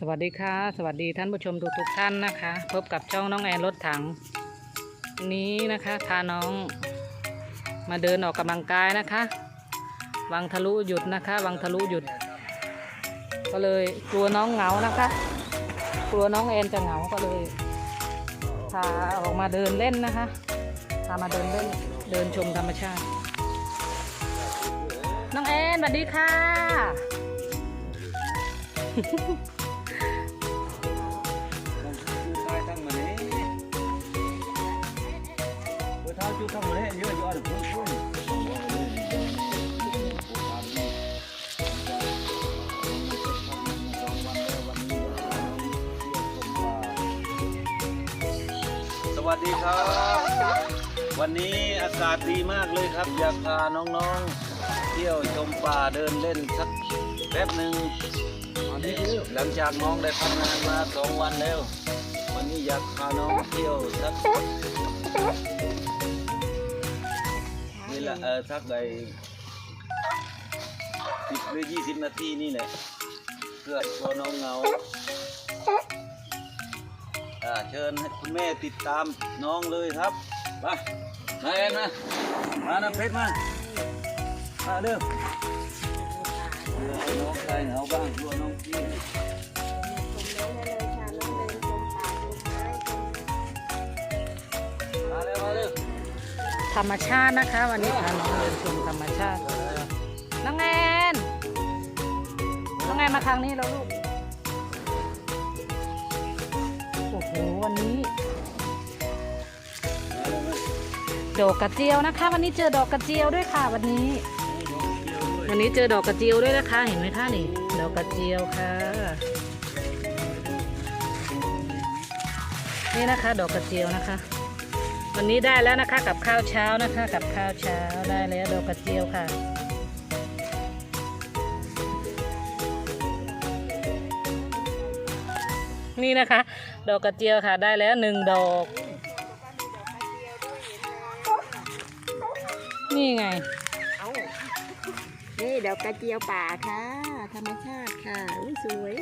สวัสดีค่ะ สวัสดีท่านผู้ชมทุกทุกๆท่านนะคะ พบกับช่องน้องแอนรถถังนนี้นะคะพาน้องมาเดินออกกำลังกายนะคะวังทะลุหยุดนะคะวังทะลุหยุด ก็เลยกลัวน้องเหงานะคะ กลัวน้องแอนจะเหงาก็เลยพาออกมาเดินเล่นนะคะพามาเดินเล่นเดินชมธรรมชาติ น้องแอนสวัสดีค่ะ สวัสดีครับ วันนี้อากาศดีมากเลยครับ อยากพาน้องๆ เที่ยวชมป่าเดินเล่นสักแป๊บหนึ่งหลังจากน้องได้ทำงานมาสองวันแล้ว วันนี้อยากพาน้องเที่ยวสัก ละเออสักใดสิบหรือยี่สิบนาทีนี่แหละเพื่อตัวน้องเหงาอ่าเชิญให้คุณแม่ติดตามน้องเลยครับมามาเอ็นมามานะเพชรมามาเด้อเพื่อให้น้องคลายเหงาบ้างตัวน้องพี่มาเร็วมาเร็ว ธรรมชาตินะคะ วันนี้พาน้องเดินชมธรรมชาติน้องแอนน้องแอนมาทางนี้แล้วลูกโอ้โหวันนี้ ดอกกระเจียวนะคะ วันนี้เจอดอกกระเจียวด้วยค่ะ วันนี้ วันนี้เจอดอกกระเจียวด้วยนะคะ เห็นไหมคะนี่ดอกกระเจียวค่ะนี่นะคะ ดอกกระเจียวนะคะ วันนี้ได้แล้วนะคะกับข้าวเช้านะคะกับข้าวเช้าได้แล้วดอกกระเจียวค่ะนี่นะคะ ดอกกระเจียวค่ะได้แล้วหนึ่งดอก นี่ไงเอานี่ดอกกระเจียวป่าค่ะ ธรรมชาติค่ะอุ้ยสวย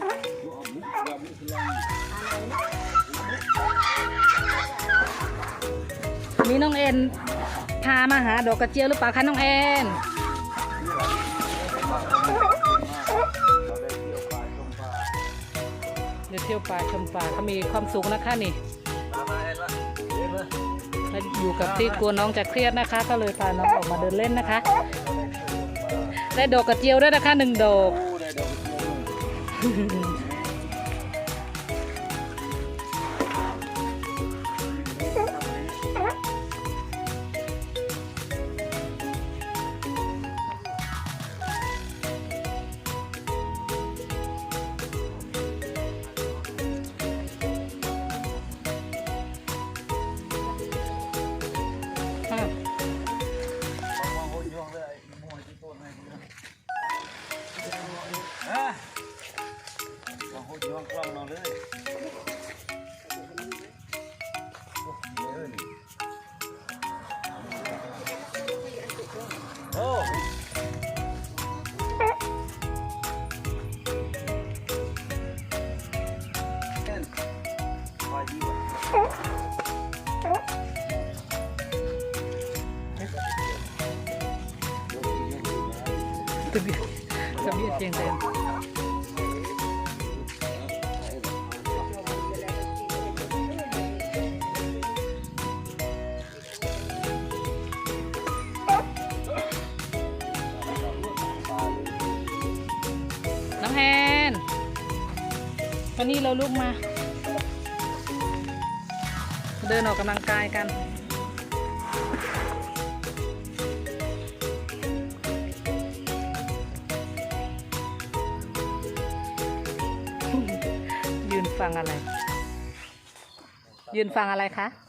อะไรนะ นี่น้องเอ็นพามาหาดอกกระเจียวหรือเปล่าคะน้องเอ็นเดี๋ยวเที่ยวป่าชมป่าเขามีความสุขนะคะนี่เอ็นมาเอ็นมาแล้วอยู่กับที่กลัวน้องจะเครียดนะคะ ก็เลยพาน้องออกมาเดินเล่นนะคะ ได้ดอกกระเจียวด้วยนะคะหนึ่งดอก องหุ่นยวงกล้องน้องเลยโอ้ไปดีกว่าตะเบียดตะเบียดเจียงเต็มน้ วันนี้เราลุกมา เดินออกกำลังกายกัน ยืนฟังอะไร ยืนฟังอะไรคะ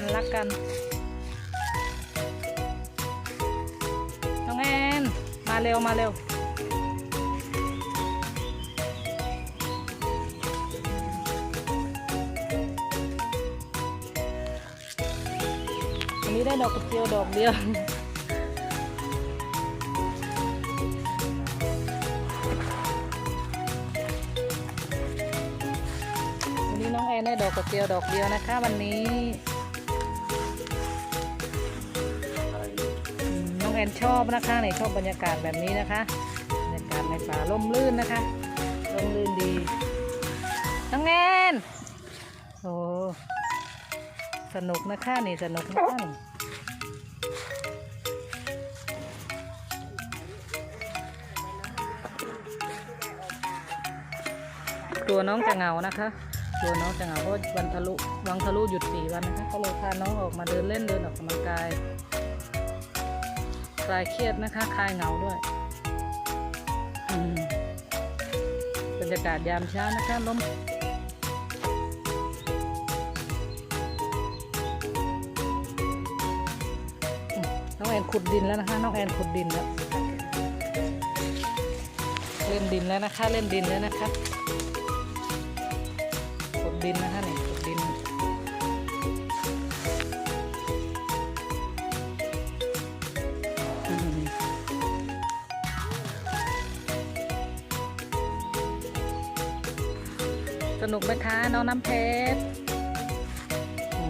กันรักกัน น้องแอนมาเร็วมาเร็ววันนี้ได้ดอกกระเจียวดอกเดียววันนี้น้องแอนได้ดอกกระเจียวดอกเดียวนะคะวันนี้ องแอนชอบนะคะในชอบบรรยากาศแบบนี้นะคะบรรยากาศในป่าร่มรื่นนะคะร่มรื่นดีน้องแอนโอ้สนุกนะคะนี่สนุกนะคะตัวน้องจะเหงานะคะ ตัวน้องจะเหงาเพราะวันทะลุวังทะลุหยุดสี่วันนะคะก็เลยพาน้องออกมาเดินเล่นเดินออกกำลังกาย ลายเครียดนะคะคลายเหงาด้วยอืมบรรยากาศยามเช้านะคะลมอืมน้องแอนขุดดินแล้วนะคะน้องแอนขุดดินแล้วเล่นดินแล้วนะคะ เล่นดินแล้วนะคะขุดดินนะคะนี่ ขุดดินอืมสนุกไหมคะน้องน้ำเพชรโอ้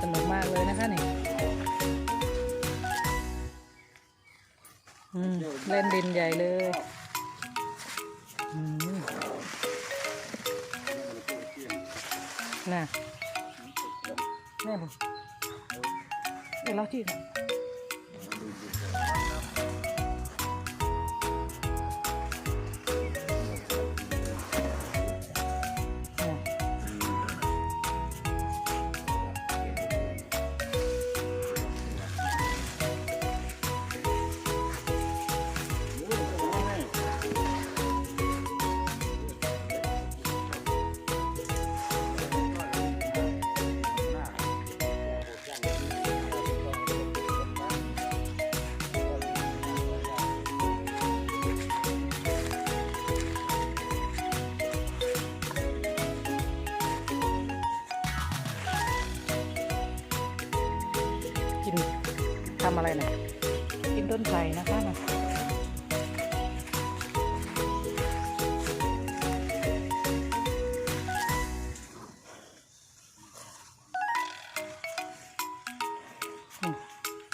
สนุกมากเลยนะคะนี่อืมเล่นดินใหญ่เลยน่ะแม่ผมเดี๋ยวเราที่ก่ Thank you. ทำอะไรนะกินต้นไทรนะคะนะ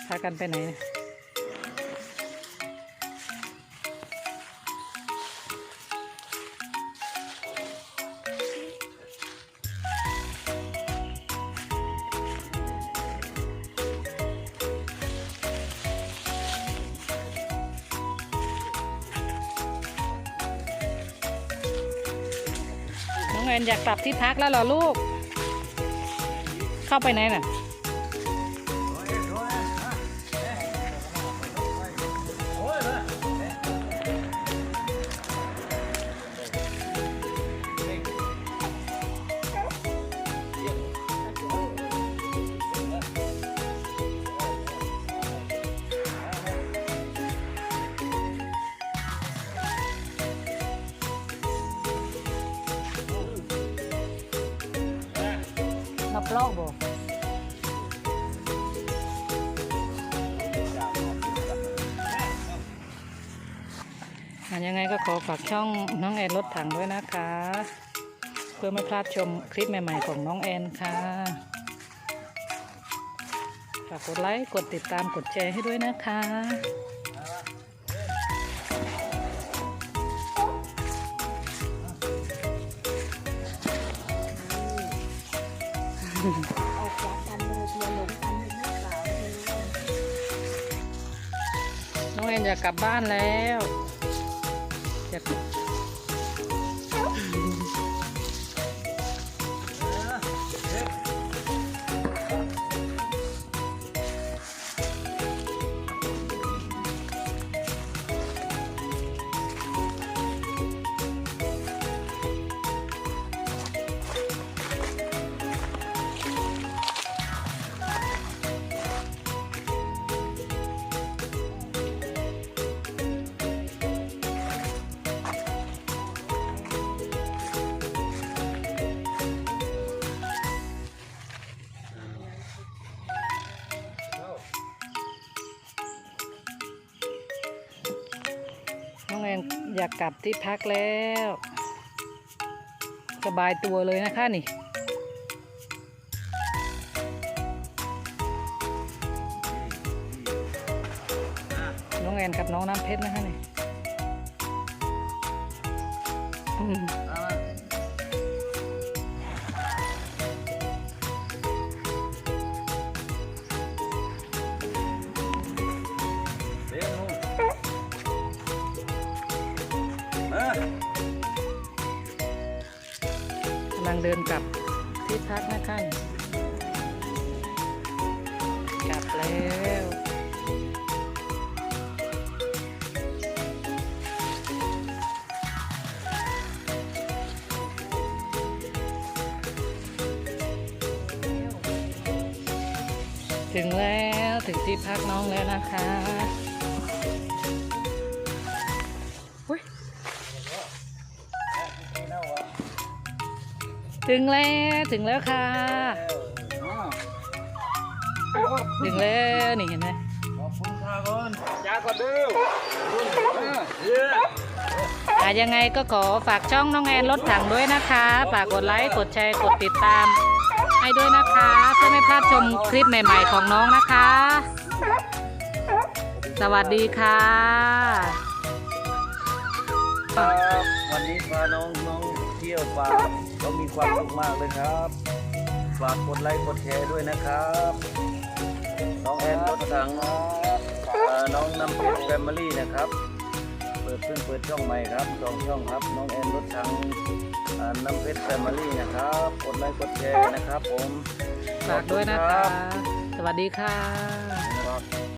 พากันไปไหนเนี่ย เองแอนอยากกลับที่พักแล้วเหรอลูก เข้าไปไหนน่ะ ลอกบ่ยังไงก็ขอฝากช่องน้องแอนรถถังด้วยนะคะ เพื่อไม่พลาดชมคลิปใหม่ๆของน้องแอนค่ะ ฝากกดไลค์ กดติดตามกดแชร์ให้ด้วยนะคะ ออกจากกันเลยชวนหลงกันหรือเปล่าน้องแอนอยากกลับบ้านแล้วากกลับที่พักแล้ว สบายตัวเลยนะคะนี่น้องแอนกับน้องน้ำเพชรนะคะนี่ เดินกลับที่พักนะคะนี่กลับแล้วถึงแล้วถึงที่พักน้องแล้วนะคะ ถึงแล้วถึงแล้วค่ะ ถึงแล้วนี่เห็นไหมขอบคุณค่ะก่อนยาก่อนเด้อเย้อะยังไงก็ขอฝากช่องน้องแอนรถถังด้วยนะคะ ฝากกดไลค์กดแชร์กดติดตาม ให้ด้วยนะคะ เพื่อไม่พลาดชมคลิปใหม่ ๆ ของน้องนะคะ สวัสดีค่ะครับวันนี้พาน้องน้องเที่ยวป่าก็มีความสุขมากเลยครับ ฝากกดไลค์กดแชร์ด้วยนะครับ น้องแอนรถถังเอ่อน้องน้ำเพชรแฟมิลี่นะครับ เปิดเพิ่งเปิดช่องใหม่ครับสองช่องครับ น้องแอนรถถังน้ำเพชรแฟมิลี่นะครับ กดไลค์กดแชร์นะครับ ผมฝากด้วยนะครับ สวัสดีค่ะ